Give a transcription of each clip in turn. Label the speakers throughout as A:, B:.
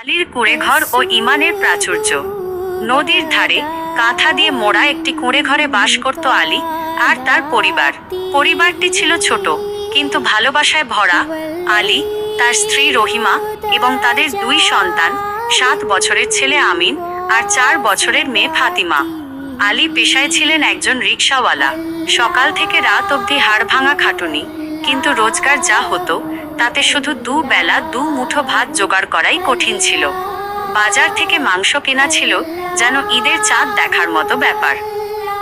A: আলীর কুঁড়েঘর ও ইমানের প্রাচুর্য। নদীর ধারে কাঁথা দিয়ে মোড়া একটি কুঁড়ে ঘরে বাস করত আলী আর তার পরিবার। পরিবারটি ছিল ছোট, কিন্তু ভালোবাসায় ভরা আলী, তার স্ত্রী রহিমা এবং তাদের দুই সন্তান, সাত বছরের ছেলে আমিন আর চার বছরের মেয়ে ফাতিমা। আলী পেশায় ছিলেন একজন রিক্সাওয়ালা সকাল থেকে রাত অবধি হাড় ভাঙা খাটুনি, কিন্তু রোজগার যা হতো তাতে শুধু দু বেলা দু মুঠো ভাত জোগাড় করাই কঠিন ছিল। বাজার থেকে মাংস কেনা ছিল যেন ঈদের চাঁদ দেখার মতো ব্যাপার।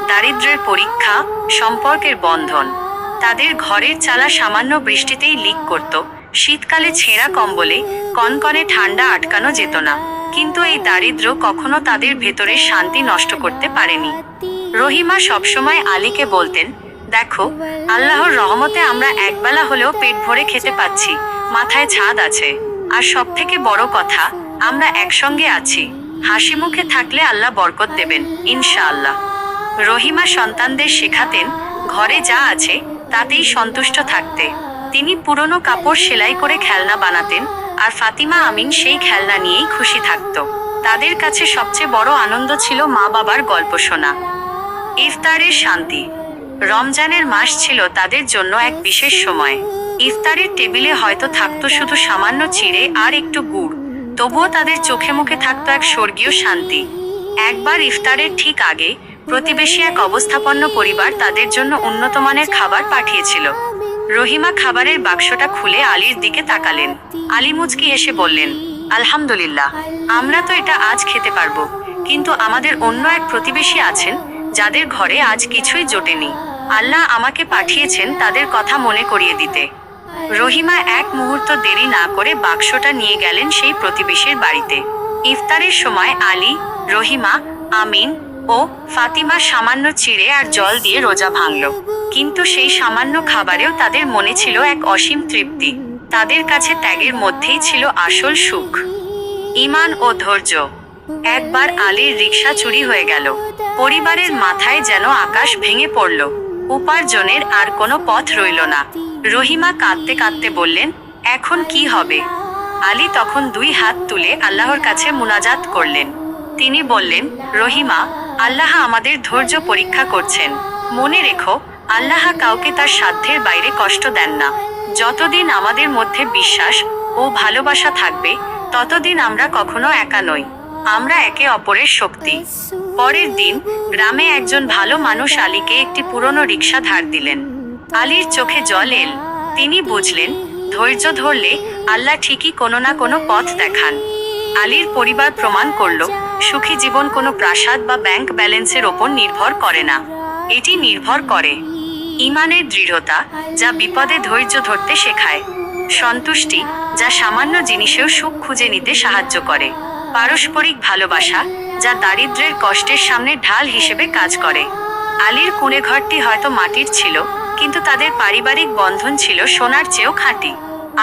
A: দারিদ্র্যের পরীক্ষা, সম্পর্কের বন্ধন, তাদের ঘরের চালা সামান্য বৃষ্টিতেই লিক করত। শীতকালে ছেঁড়া কম্বলে কনকনে ঠান্ডা আটকানো যেত না। কিন্তু এই দারিদ্র্য কখনো তাদের ভেতরে শান্তি নষ্ট করতে পারেনি। রহিমা সবসময় আলীকে বলতেন দেখো, আল্লাহর রহমতে আমরা একবেলা হলেও পেট ভরে খেতে পাচ্ছি, মাথায় ছাদ আছে। আর সব থেকে বড় কথা, আমরা একসঙ্গে আছি। হাসি মুখে থাকলে আল্লাহ বরকত দেবেন, ইনশাআল্লাহ। রহিমা সন্তানদের শেখাতেন, ঘরে যা আছে তাতেই সন্তুষ্ট থাকতে। তিনি পুরনো কাপড় সেলাই করে খেলনা বানাতেন, আর ফাতিমা আমিন সেই খেলনা নিয়েই খুশি থাকত। তাদের কাছে সবচেয়ে বড় আনন্দ ছিল মা বাবার গল্প শোনা। ইফতারের শান্তি। রমজানের মাস ছিল তাদের জন্য এক বিশেষ সময়। ইফতারের টেবিলে হয়তো থাকতো শুধু সামান্য চিড়ে আর একটু গুড়। তবুও তাদের চোখে মুখে থাকতো এক স্বর্গীয় শান্তি। একবার ইফতারের ঠিক আগে প্রতিবেশী এক অবস্থাপন্ন পরিবার তাদের জন্য উন্নত মানের খাবার পাঠিয়েছিল। রহিমা খাবারের বাক্সটা খুলে আলীর দিকে তাকালেন। আলী মুচকি এসে বললেন, আলহামদুলিল্লাহ, আমরা তো এটা আজ খেতে পারব। কিন্তু আমাদের অন্য এক প্রতিবেশী আছেন, যাদের ঘরে আজ কিছুই জোটেনি। আল্লাহ আমাকে পাঠিয়েছেন তাদের কথা মনে করিয়ে দিতে। রহিমা এক মুহূর্ত দেরি না করে বাক্সটা নিয়ে গেলেন সেই প্রতিবেশীর বাড়িতে। ইফতারের সময় আলী, রহিমা, আমিন ও ফাতিমা সামান্য চিড়ে আর জল দিয়ে রোজা ভাঙল। কিন্তু সেই সামান্য খাবারেও তাদের মনে ছিল এক অসীম তৃপ্তি। তাদের কাছে ত্যাগের মধ্যেই ছিল আসল সুখ। ইমান ও ধৈর্য। একবার আলীর রিক্সা চুরি হয়ে গেল। পরিবারের মাথায় যেন আকাশ ভেঙে পড়ল। উপার্জনের আর কোনো পথ রইল না। রহিমা কাঁদতে কাঁদতে বললেন, এখন কি হবে? আলী তখন দুই হাত তুলে আল্লাহর কাছে মুনাজাত করলেন। তিনি বললেন, রহিমা, আল্লাহ আমাদের ধৈর্য পরীক্ষা করছেন। মনে রেখো, আল্লাহ কাউকে তার সাধ্যের বাইরে কষ্ট দেন না। যতদিন আমাদের মধ্যে বিশ্বাস ও ভালোবাসা থাকবে, ততদিন আমরা কখনো একা নই। আমরা একে অপরের শক্তি। পরের দিন, গ্রামে একজন ভালো মানুষ আলীকে একটি পুরনো রিক্সা ধার দিলেন। আলীর চোখে জল এল। তিনি বুঝলেন, ধৈর্য ধরলে আল্লাহ ঠিকই কোনো না কোনো পথ দেখান। আলীর পরিবার প্রমাণ করল, সুখী জীবন কোনো প্রাসাদ বা ব্যাংক ব্যালেন্সের ওপর নির্ভর করে না। এটি নির্ভর করে ইমানের দৃঢ়তা যা বিপদে ধৈর্য ধরতে শেখায়, সন্তুষ্টি যা সামান্য জিনিসেও সুখ খুঁজে নিতে সাহায্য করে। পারস্পরিক ভালোবাসা যা দারিদ্র্যের কষ্টের সামনে ঢাল হিসেবে কাজ করে। আলীর কুঁড়ে ঘরটি হয়তো মাটির ছিল, কিন্তু তাদের পারিবারিক বন্ধন ছিল সোনার চেয়েও খাঁটি।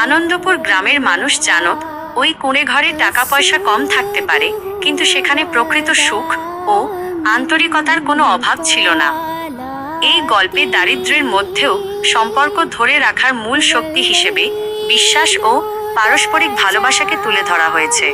A: আনন্দপুর গ্রামের মানুষ জানত, ওই কুঁড়ে ঘরে টাকা পয়সা কম থাকতে পারে, কিন্তু সেখানে প্রকৃত সুখ ও আন্তরিকতার কোনো অভাব ছিল না। এই গল্পে দারিদ্র্যের মধ্যেও সম্পর্ক ধরে রাখার মূল শক্তি হিসেবে বিশ্বাস ও পারস্পরিক ভালোবাসাকে তুলে ধরা হয়েছে।